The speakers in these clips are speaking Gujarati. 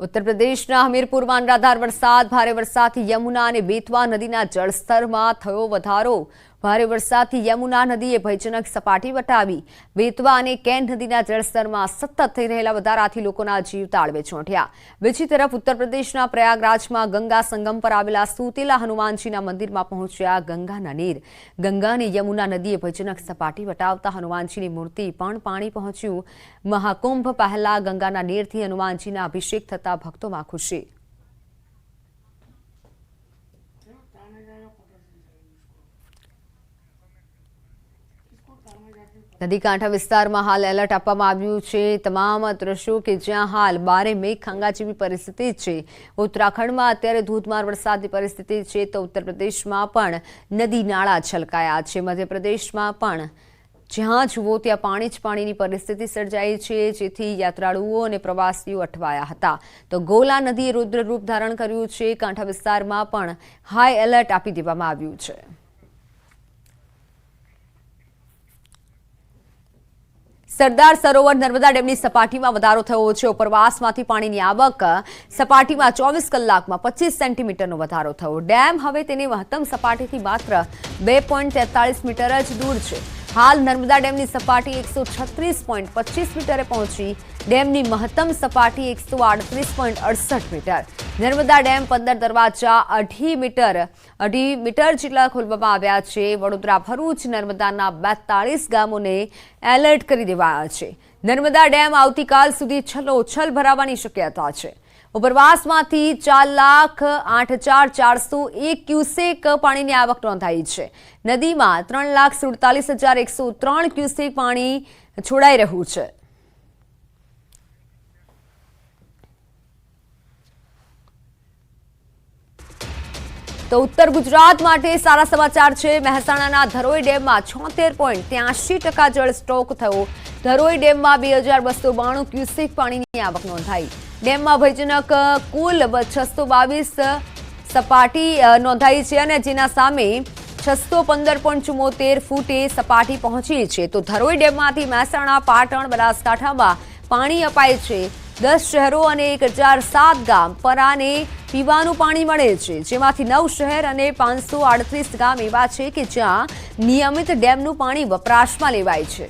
ઉત્તર પ્રદેશના હમીરપુરમાં અનરાધાર વરસાદ ભારે વરસાદથી યમુના અને બેતવા નદીના જળસ્તરમાં થયો વધારો. ભારે વરસાદથી યમુના નદીએ ભયજનક સપાટી વટાવી. વેતવા અને કેન નદીના જળસ્તરમાં સતત થઈ રહેલા વધારાથી લોકોના જીવ તાળવે ચોંટ્યા. બીજી તરફ ઉત્તર પ્રદેશના પ્રયાગરાજમાં ગંગા સંગમ પર આવેલા સુતેલા હનુમાનજીના મંદિરમાં પહોંચ્યા ગંગાના નીર. ગંગા અને યમુના નદીએ ભયજનક સપાટી વટાવતા હનુમાનજીની મૂર્તિ પણ પાણી પહોંચ્યું. મહાકુંભ પહેલા ગંગાના નીરથી હનુમાનજીના અભિષેક થતા ભક્તોમાં ખુશી. નદીકાંઠા વિસ્તારમાં હાલ એલર્ટ આપવામાં આવ્યું છે. તમામ દ્રશ્યો કે જ્યાં હાલ બારે મેઘ ખાંગા જેવી પરિસ્થિતિ છે. ઉત્તરાખંડમાં અત્યારે ધોધમાર વરસાદની પરિસ્થિતિ છે તો ઉત્તર પ્રદેશમાં પણ નદી નાળા છલકાયા છે. મધ્યપ્રદેશમાં પણ જ્યાં જુઓ ત્યાં પાણી જ પાણીની પરિસ્થિતિ સર્જાઈ છે, જેથી યાત્રાળુઓ અને પ્રવાસીઓ અટવાયા હતા. તો ગોલા નદીએ રુદ્ર રૂપ ધારણ કર્યું છે. કાંઠા વિસ્તારમાં પણ હાઈ એલર્ટ આપી દેવામાં આવ્યું છે. સરદાર સરોવર નર્મદા ડેમની સપાટીમાં વધારો થયો છે. ઉપરવાસમાંથી પાણીની આવક સપાટીમાં ચોવીસ કલાકમાં પચીસ સેન્ટીમીટરનો વધારો થયો. ડેમ હવે તેની મહત્તમ સપાટીથી માત્ર બે મીટર જ દૂર છે. હાલ નર્મદા ડેમની સપાટી એકસો મીટરે પહોંચી. ડેમની મહત્તમ સપાટી એકસો મીટર. નર્મદા ડેમ પંદર દરવાજા અઢી મીટર અઢી મીટર જેટલા ખોલવામાં આવ્યા છે. વડોદરા, ભરૂચ, નર્મદાના બેતાળીસ ગામોને એલર્ટ કરી દેવાયા છે. નર્મદા ડેમ આવતીકાલ સુધી છલોછલ ભરાવાની શક્યતા છે. ઉપરવાસમાંથી ચાર લાખ આઠ હજાર ચારસો એક ક્યુસેક પાણીની આવક નોંધાઈ છે. નદીમાં ત્રણ લાખ સુડતાલીસ હજાર એકસો ત્રણ ક્યુસેક પાણી છોડાઈ રહ્યું છે. તો ઉત્તર ગુજરાત માટે સારા સમાચાર છે. મહેસાણાના ધરોઈ ડેમમાં છોતેર પોઈન્ટ ત્યાંશી ટકા જળ સ્ટોક થયો. ધરોઈ ડેમમાં બે હજાર બસો બાણું ક્યુસેક પાણીની આવક નોંધાઈ. ડેમમાં ભયજનક કુલ છસો બાવીસ સપાટી નોંધાઈ છે અને જેના સામે છસો પંદર પોઈન્ટ ચુમ્મોતેર ફૂટે સપાટી પહોંચી છે. તો ધરોઈ ડેમમાંથી મહેસાણા, પાટણ, બનાસકાંઠામાં પાણી અપાય છે. દસ શહેરો અને એક હજાર સાત ગામ પર આને પીવાનું પાણી મળે છે. જેમાંથી નવ શહેર અને પાંચસો આડત્રીસ ગામ એવા છે કે જ્યાં નિયમિત ડેમનું પાણી વપરાશમાં લેવાય છે.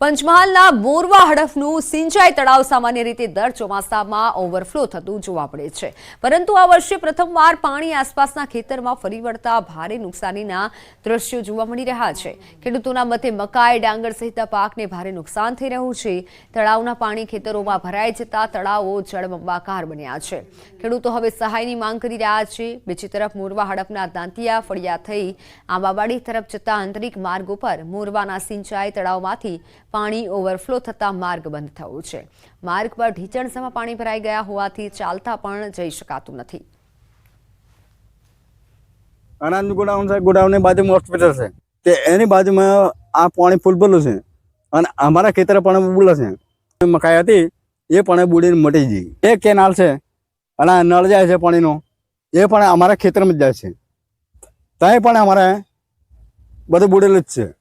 પંચમહાલના મોરવા હડફનું સિંચાઈ તળાવ સામાન્ય રીતે દર ચોમાસામાં ઓવરફ્લો થતું જોવા મળે છે. પરંતુ આ વર્ષે પ્રથમવાર પાણી આસપાસના ખેતરમાં ફરી વળતા ભારે નુકસાનીના દ્રશ્યો જોવા મળી રહ્યા છે. ખેડૂતોના મતે મકાઈ, ડાંગર સહિત પાકને ભારે નુકસાન થઈ રહ્યું છે. તળાવના પાણી ખેતરોમાં ભરાઈ જતા તળાવો જળબંબાકાર બન્યા છે. ખેડૂતો હવે સહાયની માંગ કરી રહ્યા છે. બીજી તરફ મોરવા હડફના દાંતિયા ફળિયા થઈ આંબાવાડી તરફ જતા આંતરિક માર્ગ ઉપર મોરવાના સિંચાઈ તળાવમાંથી પાણી ઓવરફ્લો થતાં માર્ગ બંધ થયો છે. માર્ગ પર ઢીચણસમાં પાણી ભરાઈ ગયા હોવાથી ચાલતા પણ જઈ શકાતું નથી. અનાજ ગોડાઉન છે. ગોડાઉનની બાજુમાં હોસ્પિટલ છે. તે એની બાજુમાં આ પાણી ફૂલ ભરેલું છે. અને અમારા ખેતરે પણ બુલે છે. મકાઈ હતી, એ પણ બુડીને મટી ગઈ. એ કેનાલ છે. અને નળ જાય છે પાણીનો. એ પણ અમારા ખેતરમાં જ જાય છે. ત્યાં પણ અમારે બધું બુડેલું જ છે.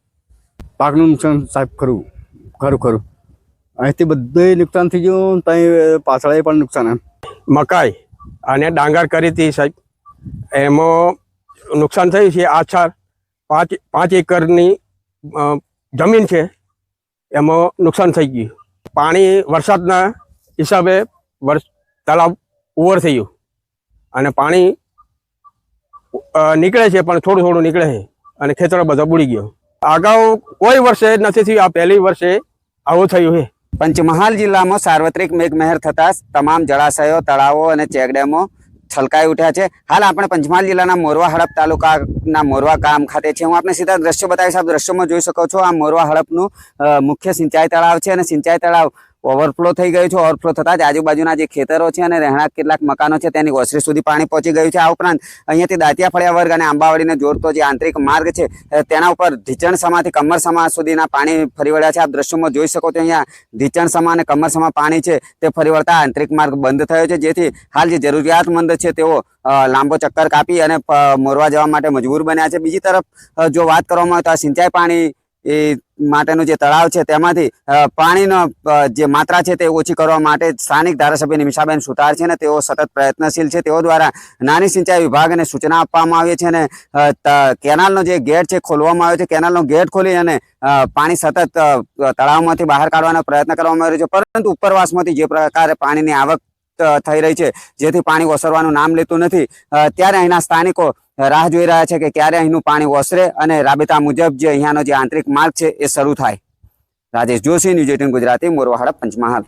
પાકનું નુકસાન સાહેબ ખરું. ખરું ખરું. અહીંથી બધે નુકસાન થઈ ગયું ત્યાં પાછળ પણ નુકસાન એમ. મકાઈ અને ડાંગર કરી હતી સાહેબ. એમાં નુકસાન થયું છે આછાર પાંચ પાંચ એકરની જમીન છે. એમાં નુકસાન થઈ ગયું. પાણી વરસાદના હિસાબે વર્ષ તળાવ ઓવર ગયું. અને પાણી નીકળે છે, પણ થોડું થોડું નીકળે છે. અને ખેતરો બધો બુડી ગયો. અગાઉ કોઈ વર્ષે નથી થયું, આ પહેલી વર્ષે આવું થયું છે. પંચમહાલ જિલ્લામાં સાર્વત્રિક મેઘમહેર થતા તમામ જળાશયો, તળાવો અને ચેકડેમો છલકાઈ ઉઠ્યા છે. હાલ આપણે પંચમહાલ જિલ્લાના મોરવા હડપ તાલુકાના મોરવા ગામ ખાતે છે. હું આપણે સીધા દ્રશ્યો બતાવીશ. આપ દ્રશ્યોમાં જોઈ શકો છો, આ મોરવા હડપનું મુખ્ય સિંચાઈ તળાવ છે અને સિંચાઈ તળાવ ઓવરફ્લો થઈ ગયું છે, ઓવરફ્લો થતાં જ આજુબાજુના જે ખેતરો છે અને રહેણાંક કેટલાક મકાનો છે, તેની ઓસરી સુધી પાણી પહોંચી ગયું છે. આ ઉપરાંત અહીંયાથી દાંતિયા ફળિયા વર્ગ અને આંબાવાડીને જોડતો જે આંતરિક માર્ગ છે તેના ઉપર ધીચણ સમાથી કમર સમા સુધીના પાણી ફરી વળ્યા છે. આપ દ્રશ્યોમાં જોઈ શકો છો, અહીંયા ધીચણ સમા અને કમર સમા પાણી છે, તે ફરી વળતા આંતરિક માર્ગ બંધ થયો છે. જેથી હાલ જે જરૂરિયાતમંદ છે, તેઓ લાંબો ચક્કર કાપી અને મોરવા જવા માટે મજબૂર બન્યા છે. બીજી તરફ જો વાત કરવામાં આવે તો આ સિંચાઈ પાણી એ માટેનું જે તળાવ છે તેમાંથી પાણીનો જે માત્રા છે તે ઓછી કરવા માટે સ્થાનિક ધારાસભ્ય નિમિષાબેન સુતાર છે ને તેઓ સતત પ્રયત્નશીલ છે. તેઓ દ્વારા નાની સિંચાઈ વિભાગને સૂચના આપવામાં આવી છે અને કેનાલનો જે ગેટ છે ખોલવામાં આવ્યો છે. કેનાલનો ગેટ ખોલી અને પાણી સતત તળાવમાંથી બહાર કાઢવાનો પ્રયત્ન કરવામાં આવ્યો છે. પરંતુ ઉપરવાસમાંથી જે પ્રકારે પાણીની આવક થઈ રહી છે. જેથી પાણી ઓસરવાનું નામ લેતું નથી. ત્યારે અહીંના સ્થાનિકો રાહ જોઈ રહ્યા છે કે ક્યારે અહીંનું પાણી ઓસરે અને રાબેતા મુજબ જે અહીંયાનો જે આંતરિક માર્ગ છે એ શરૂ થાય. Rajesh Joshi, news eighteen Gujarati Morwada Panchmahal.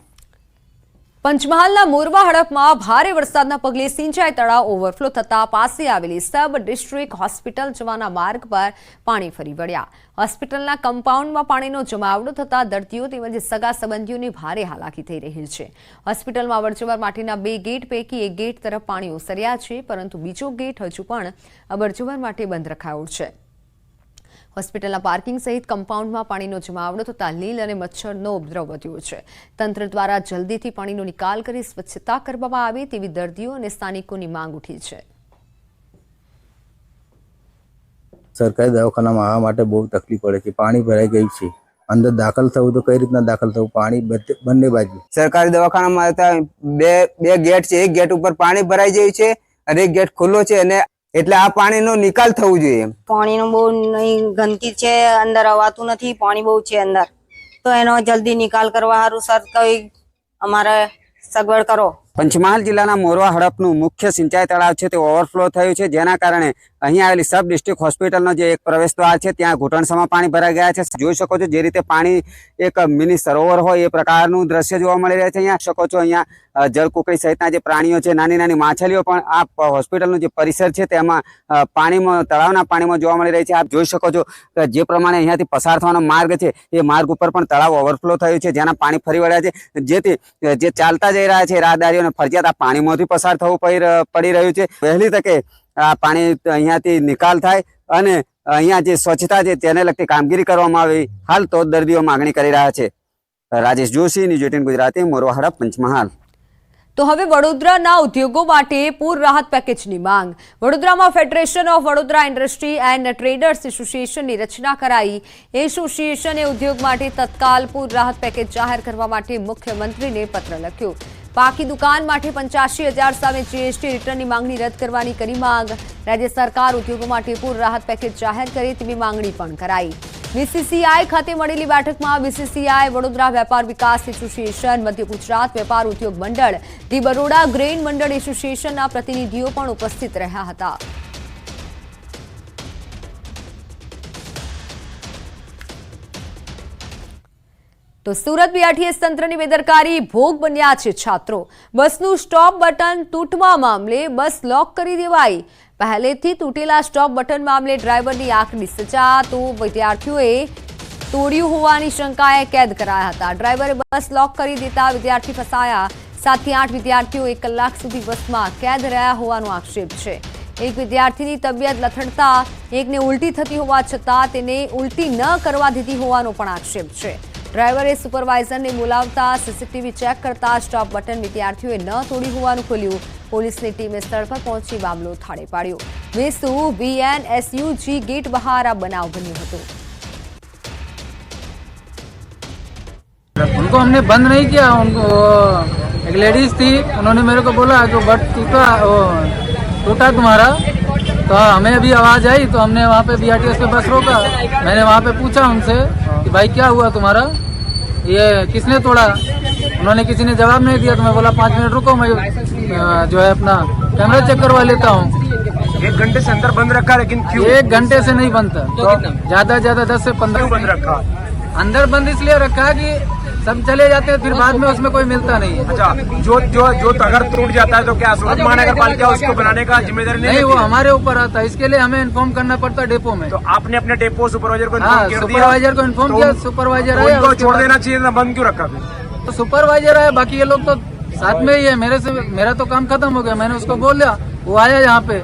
પંચમહાલના મોરવા હડપમાં ભારે વરસાદના પગલે સિંચાઈ તળાવ ઓવરફ્લો થતા પાસે આવેલી સબ ડિસ્ટ્રિક્ટ હોસ્પિટલ જવાના માર્ગ પર પાણી ફરી વળ્યા. હોસ્પિટલના કમ્પાઉન્ડમાં પાણીનો જમાવડો થતા દર્દીઓ તેમજ સગા સંબંધીઓને ભારે હાલાકી થઈ રહી છે. હોસ્પિટલમાં અવરજવર માટેના બે ગેટ પૈકી એક ગેટ તરફ પાણી ઓસર્યા છે, પરંતુ બીજો ગેટ હજુ પણ અવરજવર માટે બંધ રખાયો છે. હોસ્પિટલના પાર્કિંગ સહિત કમ્પાઉન્ડમાં પાણીનો જમાવડો થતાં લીલ અને મચ્છરનો ઉપદ્રવ વધ્યો છે. તંત્ર દ્વારા જલ્દીથી પાણીનો નિકાલ કરી સ્વચ્છતા કરવામાં આવે તેવી દર્દીઓ અને સ્થાનિકોની માંગ ઉઠી છે. સરકારી દવાખાનામાં આવવા માટે બહુ તકલીફ પડે છે. પાણી ભરાઈ ગયું છે. અંદર દાખલ થવું તો કઈ રીતના દાખલ થવું? પાણી બધે- બંને બાજુ. સરકારી દવાખાનામાં આવતા બે બે ગેટ છે. એક ગેટ ઉપર પાણી ભરાઈ ગયું છે અને એક ગેટ ખુલ્લો છે અને એટલે આ પાણીનો નિકાલ થવું જોઈએ પાણીનું બહુ નહીં, ગંદકી છે, અંદર અવાતું નથી, પાણી બહુ છે અંદર. તો એનો જલ્દી નિકાલ કરવા સારું, સર કઈ અમારે સગવડ કરો. પંચમહાલ જિલ્લાના મોરવા હડપનું મુખ્ય સિંચાઈ તળાવ છે, તે ઓવરફ્લો થયું છે. જેના કારણે અહીં આવેલી સબ ડિસ્ટ્રિક્ટ હોસ્પિટલનો જે એક પ્રવેશ દ્વાર છે, ત્યાં ઘૂંટણસમાં પાણી ભરાઈ ગયા છે. જોઈ શકો છો જે રીતે પાણી એક મિની સરોવર હોય, એ પ્રકારનું દ્રશ્ય જોવા મળી રહ્યા છે. અહીંયા શકો છો અહીંયા જળકુકડી સહિતના જે પ્રાણીઓ છે નાની નાની માછલીઓ પણ આ હોસ્પિટલનું જે પરિસર છે, તેમાં પાણીમાં, તળાવના પાણીમાં જોવા મળી રહી છે. આપ જોઈ શકો છો કે જે પ્રમાણે અહીંયાથી પસાર થવાનો માર્ગ છે, એ માર્ગ ઉપર પણ તળાવ ઓવરફ્લો થયું છે જેના પાણી ફરી વળ્યા છે. જેથી જે ચાલતા જઈ રહ્યા છે રાહદારીઓને ફરજિયાત આ પાણીમાંથી પસાર થવું પડી રહ્યું છે. વહેલી તકે આ પાણી અહીંયાથી નિકાલ થાય અને અહીંયા જે સ્વચ્છતા છે તેને લગતી કામગીરી કરવામાં આવી. હાલ તો દર્દીઓ માગણી કરી રહ્યા છે. Rajesh Joshi, news eighteen Gujarati, Morwahada, Panchmahal. તો હવે વડોદરાના ઉદ્યોગો માટે પૂર રાહત પેકેજની માંગ. વડોદરામાં federation of Vadodara industry and traders એસોસિએશનની રચના કરાઈ. એસોસિએશને ઉદ્યોગ માટે તત્કાલ પૂર રાહત પેકેજ જાહેર કરવા માટે મુખ્યમંત્રીને પત્ર લખ્યો. પાકી દુકાન માટે પંચ્યાસી હજાર સામે જીએસટી રિટર્નની માંગણી રદ કરવાની કરી માંગ. રાજ્ય સરકાર ઉદ્યોગો માટે પૂર રાહત પેકેજ જાહેર કરે તેવી માંગણી પણ કરાઈ. બીસીસીઆઈ ખાતે મળેલી બેઠકમાં બીસીસીઆઈ વડોદરા વેપાર વિકાસ એસોસિએશન, મધ્ય ગુજરાત વેપાર ઉદ્યોગ મંડળ, ધી બરોડા ગ્રેઇન મંડળ એસોસિએશનના પ્રતિનિધિઓ પણ ઉપસ્થિત રહ્યા હતા. તો સુરત બીઆરટીએસ તંત્રની બેદરકારી ભોગ બન્યા છે છાત્રો. બસનું સ્ટોપ બટન તૂટવા મામલે બસ લોક કરી દેવાઈ. પહેલેથી તૂટેલા સ્ટોપ બટન મામલે ડ્રાઈવરની આંખની સજા તો વિદ્યાર્થીઓએ તોડ્યું હોવાની શંકાએ કેદ કરાયા હતા. ડ્રાઈવરે બસ લોક કરી દેતા વિદ્યાર્થી ફસાયા. સાતથી આઠ વિદ્યાર્થીઓ એક કલાક સુધી બસમાં કેદ રહ્યા હોવાનો આક્ષેપ છે. એક વિદ્યાર્થીની તબિયત લથડતા એકને ઉલટી થતી હોવા છતાં તેને ઉલટી ન કરવા દીધી હોવાનો પણ આક્ષેપ છે. ડ્રાઈવરે સુપરવાઇઝરને બોલાવતા સીસીટીવી ચેક કરતા સ્ટોપ બટન વિદ્યાર્થીઓએ ન તોડી હોવાનું ખુલ્યું પોલીસની ટીમે સ્થળ પર પહોંચી મામલો થાળે પાડ્યો વેસુ બીએનએસયુજી ગેટ બહાર આ બનાવ બન્યો હતો उनको हमने बंद नहीं किया उनको वो एक लेडीज थी उन्होंने मेरे को बोला जो बट टूटा वो टूटा तुम्हारा तो हमें अभी आवाज आई तो हमने वहाँ पे बी पे बस रोका मैंने वहाँ पे पूछा उनसे कि भाई क्या हुआ तुम्हारा ये किसने तोड़ा उन्होंने किसी ने जवाब नहीं दिया तो मैं बोला पाँच मिनट रुको मैं अ, जो है अपना कैमरा चेक करवा लेता हूँ एक घंटे से अंदर बंद रखा लेकिन क्यों एक घंटे से नहीं बनता तो ज्यादा से ज्यादा दस से पंद्रह क्यों बंद रखा अंदर बंद इसलिए रखा है कि सब चले जाते हैं फिर बाद में उसमें कोई मिलता नहीं है। अच्छा जो जो जो अगर टूट जाता है तो क्या सूरत महानगर पालिका उसको बनाने का ज़िम्मेदारी नहीं नहीं वो हमारे ऊपर आता है इसके लिए हमें इन्फॉर्म करना पड़ता है डेपो में। तो आपने अपने डेपो सुपरवाइजर को हाँ सुपरवाइजर को इन्फॉर्म तो किया सुपरवाइजर तो आया छोड़ देना चाहिए ना बंद क्यों रखा फिर? तो सुपरवाइजर आया बाकी ये लोग तो साथ में ही है मेरे से मेरा तो काम खत्म हो गया मैंने उसको बोल दिया वो आया यहाँ पे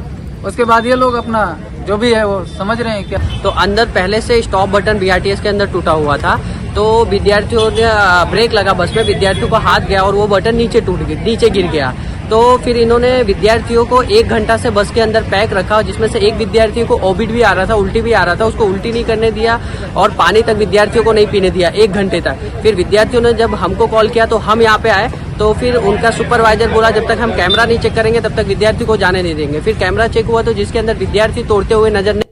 उसके बाद ये लोग अपना जो भी है वो समझ रहे हैं क्या तो अंदर पहले से स्टॉप बटन बीआरटीएस के अंदर टूटा हुआ था तो विद्यार्थियों ने ब्रेक लगा बस में विद्यार्थियों को हाथ गया और वो बटन नीचे टूट गया, नीचे गिर गया। तो फिर इन्होंने विद्यार्थियों को एक घंटा से बस के अंदर पैक रखा, जिसमें से एक विद्यार्थी को ओबिट भी आ रहा था, उल्टी भी आ रहा था, उसको उल्टी नहीं करने दिया और पानी तक विद्यार्थियों को नहीं पीने दिया, एक घंटे तक। फिर विद्यार्थियों ने जब हमको कॉल किया तो हम यहाँ पे आए तो फिर उनका सुपरवाइजर बोला, जब तक हम कैमरा नहीं चेक करेंगे, तब तक विद्यार्थी को जाने नहीं देंगे। फिर कैमरा चेक हुआ तो जिसके अंदर विद्यार्थी तोड़ते हुए नज़र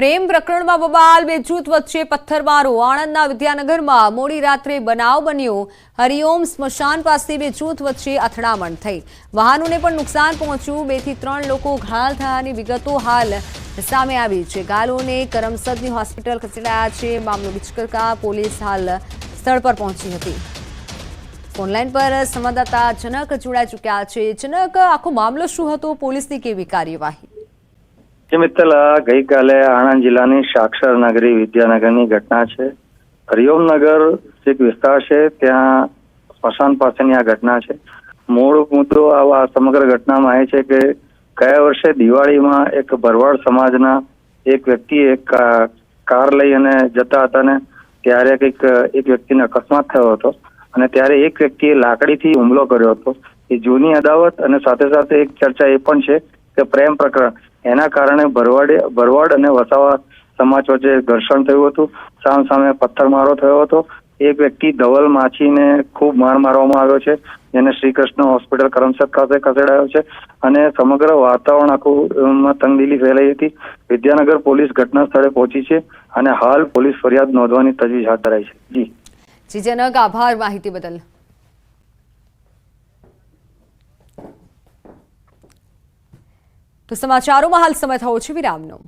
પ્રેમ પ્રકરણમાં બબાલ, બે જૂથ વચ્ચે પથ્થરમારો. આણંદના વિદ્યાનગરમાં મોડી રાત્રે બનાવ બન્યો. હરિઓમ સ્મશાન પાસે બે જૂથ વચ્ચે અથડામણ થઈ. વાહનોને પણ નુકસાન પહોંચ્યું. બેથી ત્રણ લોકો ઘાયલ થયાની વિગતો હાલ સામે આવી છે. ઘાયલોને કરમસદની હોસ્પિટલ ખસેડાયા છે. મામલો વિચકરતા પોલીસ હાલ સ્થળ પર પહોંચી હતી. ઓનલાઈન પર સંવાદદાતા જનક જોડાઈ ચૂક્યા છે. જનક, આખો મામલો શું હતો? પોલીસની કેવી કાર્યવાહી? જે મિત્તલ, આ ગઈકાલે આણંદ જિલ્લાની સાક્ષર નગરી વિદ્યાનગરની ઘટના છે. હરિઓમનગર એક વિસ્તાર છે, ત્યાં સ્મશાન પાસેની આ ઘટના છે. મૂળ મુદ્દો આ સમગ્ર ઘટનામાં એ છે કે ગયા વર્ષે દિવાળીમાં એક ભરવાડ સમાજના એક વ્યક્તિ એક કાર લઈ અને જતા હતા ને ત્યારે કંઈક એક વ્યક્તિને અકસ્માત થયો હતો અને ત્યારે એક વ્યક્તિએ લાકડીથી હુમલો કર્યો હતો. એ જૂની અદાવત અને સાથે સાથે એક ચર્ચા એ પણ છે કે પ્રેમ પ્રકરણ. એના કારણે ભરવાડ ભરવાડ અને વસાવા સમાજ વચ્ચે ઘર્ષણ થયું હતું. સામ સામે પથ્થરમારો થયો હતો. એક વ્યક્તિ ધવલ માછીને ખૂબ માર મારવામાં આવ્યો છે, જેને શ્રી કૃષ્ણ હોસ્પિટલ કરમસદ ખાતે ખસેડાયો છે અને સમગ્ર વાતાવરણ આખું તંગદિલી ફેલાઈ હતી. વિદ્યાનગર પોલીસ ઘટના સ્થળે પહોંચી છે અને હાલ પોલીસ ફરિયાદ નોંધવાની તજવીજ હાથ ધરાઈ છે. જી. જી આભાર માહિતી બદલ. તો સમાચારોમાં હાલ સમય થયો છે વિરામનો.